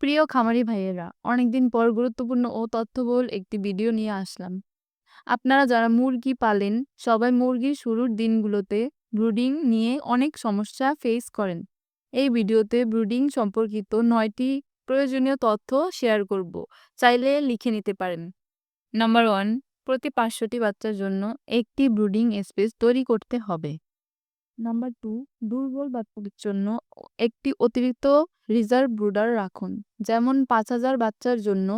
প্রিয় খামারি ভাইয়েরা, অনেকদিন পর গুরুত্বপূর্ণ ও তথ্যবহুল একটি ভিডিও নিয়ে আসলাম। আপনারা যারা মুরগি পালেন, সবাই মুরগির শুরুর দিনগুলোতে ব্রুডিং নিয়ে অনেক সমস্যা ফেস করেন। এই ভিডিওতে ব্রুডিং সম্পর্কিত নয়টি প্রয়োজনীয় তথ্য শেয়ার করব। চাইলে লিখে নিতে পারেন। নাম্বার ওয়ান প্রতি পাঁচশোটি বাচ্চার জন্য একটি ব্রুডিং স্পেস তৈরি করতে হবে। নাম্বার টু দুর্বল বাচ্চাদের জন্য একটি অতিরিক্ত রিজার্ভ ব্রুডার রাখুন। যেমন পাঁচ হাজার বাচ্চার জন্য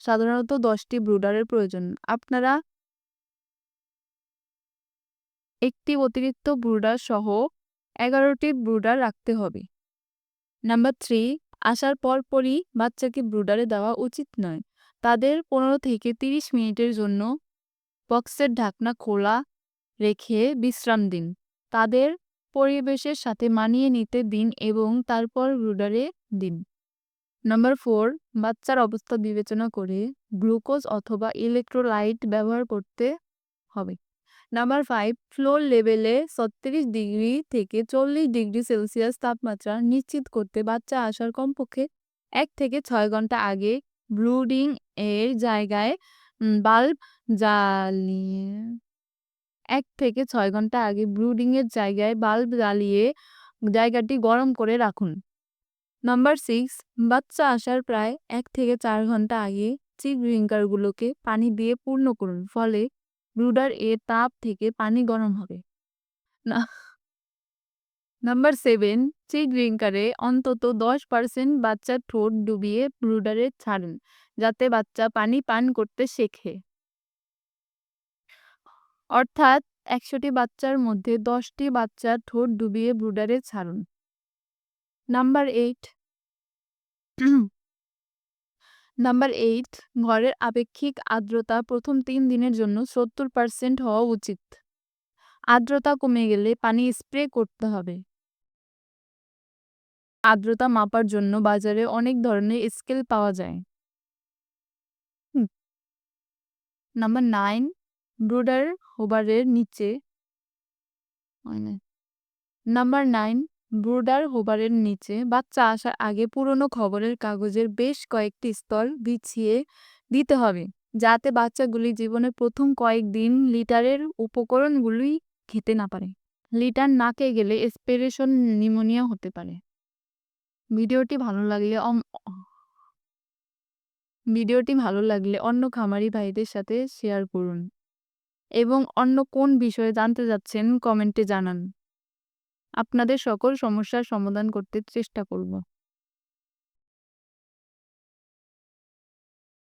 সাধারণত দশটি ব্রুডারের প্রয়োজন। আপনারা একটি অতিরিক্ত ব্রুডার সহ এগারোটি ব্রুডার রাখতে হবে। নাম্বার থ্রি, আসার পরপরই বাচ্চাকে ব্রুডারে দেওয়া উচিত নয়। তাদের পনেরো থেকে তিরিশ মিনিটের জন্য বক্সের ঢাকনা খোলা রেখে বিশ্রাম দিন। তাদের পরিবেশের সাথে মানিয়ে নিতে দিন এবং তারপর ব্রুডারে দিন। নাম্বার ফোর, বাচ্চার অবস্থা বিবেচনা করে গ্লুকোজ অথবা ইলেকট্রোলাইট ব্যবহার করতে হবে। নাম্বার ফাইভ, ফ্লোর লেভেলে ছত্রিশ ডিগ্রি থেকে চল্লিশ ডিগ্রি সেলসিয়াস তাপমাত্রা নিশ্চিত করতে বাচ্চা আসার কমপক্ষে এক থেকে ছয় ঘণ্টা আগে ব্রুডিং এর জায়গায় বাল্ব জ্বালিয়ে এক থেকে ছয় ঘণ্টা আগে ব্রুডিং এর জায়গায় বাল্ব জ্বালিয়ে জায়গাটি গরম করে রাখুন। নাম্বার সিক্স বাচ্চা আসার প্রায় এক থেকে চার ঘণ্টা আগে চিক ড্রিঙ্কারগুলোকে পানি দিয়ে পূর্ণ করুন, ফলে ব্রুডার এ তাপ থেকে পানি গরম হবে। না। নাম্বার সেভেন চিক ড্রিঙ্কারে অন্তত দশ পার্সেন্ট বাচ্চার ঠোঁট ডুবিয়ে ব্রুডারে ছাড়ুন, যাতে বাচ্চা পানি পান করতে শেখে। অর্থাৎ একশোটি বাচ্চার মধ্যে দশটি বাচ্চার ঠোঁট ডুবিয়ে ব্রুডারে ছাড়ুন। Number eight. নাম্বার এইট, ঘরের আপেক্ষিক আর্দ্রতা প্রথম তিন দিনের জন্য সত্তর পার্সেন্ট হওয়া উচিত। আর্দ্রতা কমে গেলে পানি স্প্রে করতে হবে। আর্দ্রতা মাপার জন্য বাজারে অনেক ধরনের স্কেল পাওয়া যায়। নাম্বার নাইন ব্রুডার হোবারের নিচে। নাম্বার নাইন, ব্রোডার হোবারের নিচে। বাচ্চা আসার আগে পুরনো খবরের কাগজের বেশ কয়েকটি স্তর বিছিয়ে দিতে হবে, যাতে বাচ্চাগুলি জীবনের প্রথম কয়েকদিন লিটারের উপকরণগুলি খেতে না পারে। লিটার নাকে গেলে এসপিরেশন নিউমোনিয়া হতে পারে। ভিডিওটি ভালো লাগলে ভিডিওটি ভালো লাগলে অন্য খামারি ভাইদের সাথে শেয়ার করুন। এবং অন্য কোন বিষয়ে জানতে যাচ্ছেন কমেন্টে জানান। আপনাদের সকল সমস্যার সমাধান করতে চেষ্টা করব।